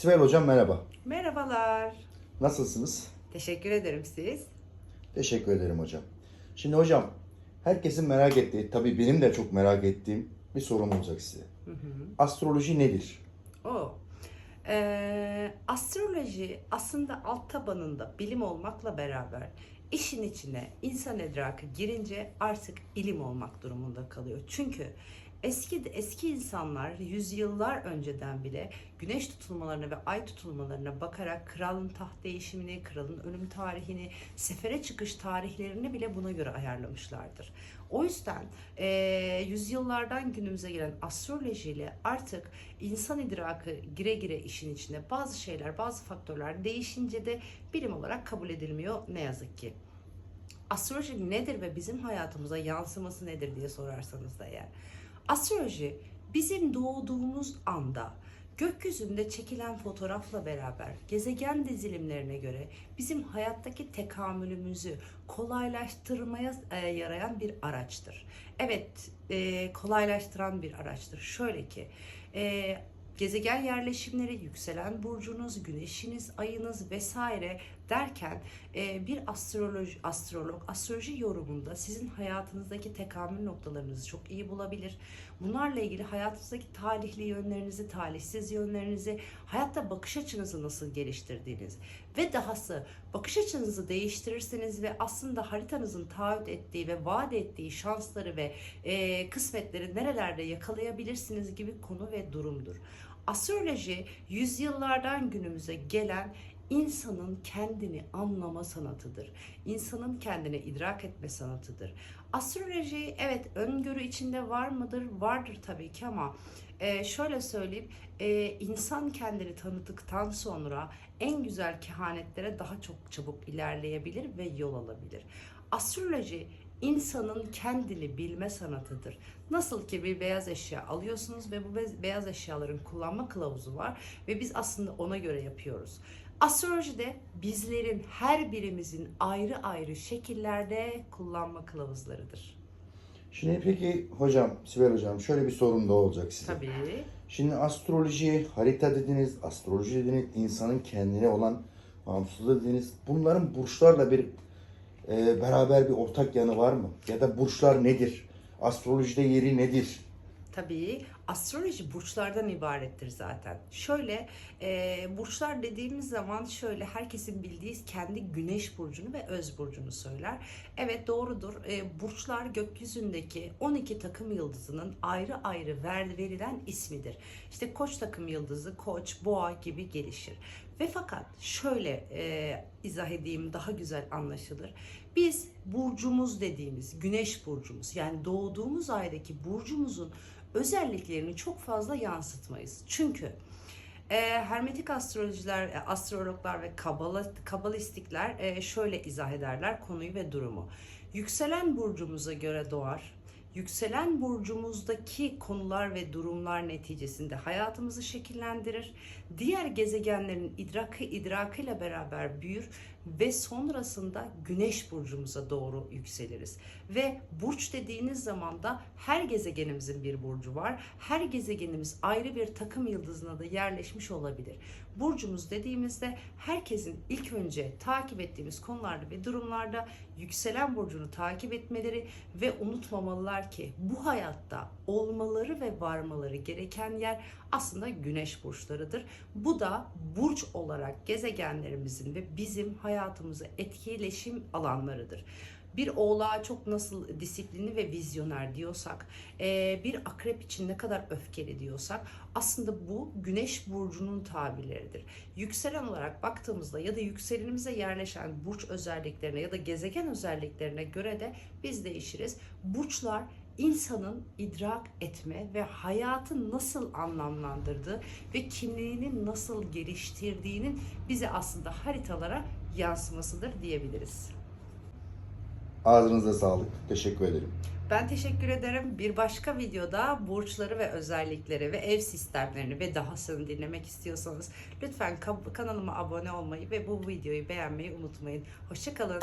Sibel Hocam merhaba. Merhabalar. Nasılsınız? Teşekkür ederim siz. Teşekkür ederim hocam. Şimdi hocam herkesin merak ettiği, tabii benim de çok merak ettiğim bir sorum olacak size. Astroloji nedir? O. Ee, astroloji aslında alt tabanında bilim olmakla beraber işin içine insan idrakı girince artık ilim olmak durumunda kalıyor. Çünkü eski eski insanlar yüzyıllar önceden bile güneş tutulmalarına ve ay tutulmalarına bakarak kralın taht değişimini, kralın ölüm tarihini, sefere çıkış tarihlerini bile buna göre ayarlamışlardır. O yüzden eee yüzyıllardan günümüze gelen astrolojiyle artık insan idrakı gire gire işin içine bazı şeyler, bazı faktörler değişince de bilim olarak kabul edilmiyor ne yazık ki. Astroloji nedir ve bizim hayatımıza yansıması nedir diye sorarsanız da eğer. Astroloji bizim doğduğumuz anda gökyüzünde çekilen fotoğrafla beraber gezegen dizilimlerine göre bizim hayattaki tekamülümüzü kolaylaştırmaya e, yarayan bir araçtır. Evet, e, kolaylaştıran bir araçtır. Şöyle ki, e, gezegen yerleşimleri, yükselen burcunuz, güneşiniz, ayınız vesaire derken e, bir astroloji, astrolog astroloji yorumunda sizin hayatınızdaki tekamül noktalarınızı çok iyi bulabilir. Bunlarla ilgili hayatınızdaki talihli yönlerinizi, talihsiz yönlerinizi, hayatta bakış açınızı nasıl geliştirdiğiniz ve dahası bakış açınızı değiştirirseniz ve aslında haritanızın taahhüt ettiği ve vaat ettiği şansları ve e, kısmetleri nerelerde yakalayabilirsiniz gibi konu ve durumdur. Astroloji yüzyıllardan günümüze gelen insanın kendini anlama sanatıdır. İnsanın kendini idrak etme sanatıdır. Astroloji evet öngörü içinde var mıdır? Vardır tabii ki ama e, şöyle söyleyeyim e, insan kendini tanıdıktan sonra en güzel kehanetlere daha çok çabuk ilerleyebilir ve yol alabilir. Astroloji insanın kendini bilme sanatıdır. Nasıl ki bir beyaz eşya alıyorsunuz ve bu be- beyaz eşyaların kullanma kılavuzu var ve biz aslında ona göre yapıyoruz. Astrolojide bizlerin her birimizin ayrı ayrı şekillerde kullanma kılavuzlarıdır. Şimdi peki hocam, Sibel hocam şöyle bir sorum da olacak size. Tabii. Şimdi astroloji, harita dediniz, astroloji dediniz, insanın kendine olan bağımsızlığı dediniz. Bunların burçlarla bir e, beraber bir ortak yanı var mı? Ya da burçlar nedir? Astrolojide yeri nedir? Tabii astroloji burçlardan ibarettir zaten. Şöyle e, burçlar dediğimiz zaman şöyle herkesin bildiği kendi güneş burcunu ve öz burcunu söyler. Evet doğrudur. E, burçlar gökyüzündeki 12 takım yıldızının ayrı ayrı ver, verilen ismidir. İşte koç takım yıldızı, koç, boğa gibi gelişir. Ve fakat şöyle e, izah edeyim daha güzel anlaşılır. Biz burcumuz dediğimiz güneş burcumuz yani doğduğumuz aydaki burcumuzun özelliklerini çok fazla yansıtmayız. Çünkü e, hermetik astrolojiler, e, astrologlar ve kabala, kabalistikler e, şöyle izah ederler konuyu ve durumu. Yükselen burcumuza göre doğar. Yükselen burcumuzdaki konular ve durumlar neticesinde hayatımızı şekillendirir. Diğer gezegenlerin idrakı idrakıyla beraber büyür ve sonrasında güneş burcumuza doğru yükseliriz. Ve burç dediğiniz zaman da her gezegenimizin bir burcu var. Her gezegenimiz ayrı bir takım yıldızına da yerleşmiş olabilir. Burcumuz dediğimizde herkesin ilk önce takip ettiğimiz konularda ve durumlarda yükselen burcunu takip etmeleri ve unutmamalılar ki bu hayatta olmaları ve varmaları gereken yer aslında güneş burçlarıdır. Bu da burç olarak gezegenlerimizin ve bizim hayatımızı etkileşim alanlarıdır. Bir oğlağa çok nasıl disiplinli ve vizyoner diyorsak, eee, bir akrep için ne kadar öfkeli diyorsak aslında bu güneş burcunun tabirleridir. Yükselen olarak baktığımızda ya da yükselenimize yerleşen burç özelliklerine ya da gezegen özelliklerine göre de biz değişiriz. Burçlar insanın idrak etme ve hayatı nasıl anlamlandırdığı ve kimliğini nasıl geliştirdiğinin bize aslında haritalara yansımasıdır diyebiliriz. Ağzınıza sağlık. Teşekkür ederim. Ben teşekkür ederim. Bir başka videoda burçları ve özellikleri ve ev sistemlerini ve dahasını dinlemek istiyorsanız lütfen kanalıma abone olmayı ve bu videoyu beğenmeyi unutmayın. Hoşçakalın.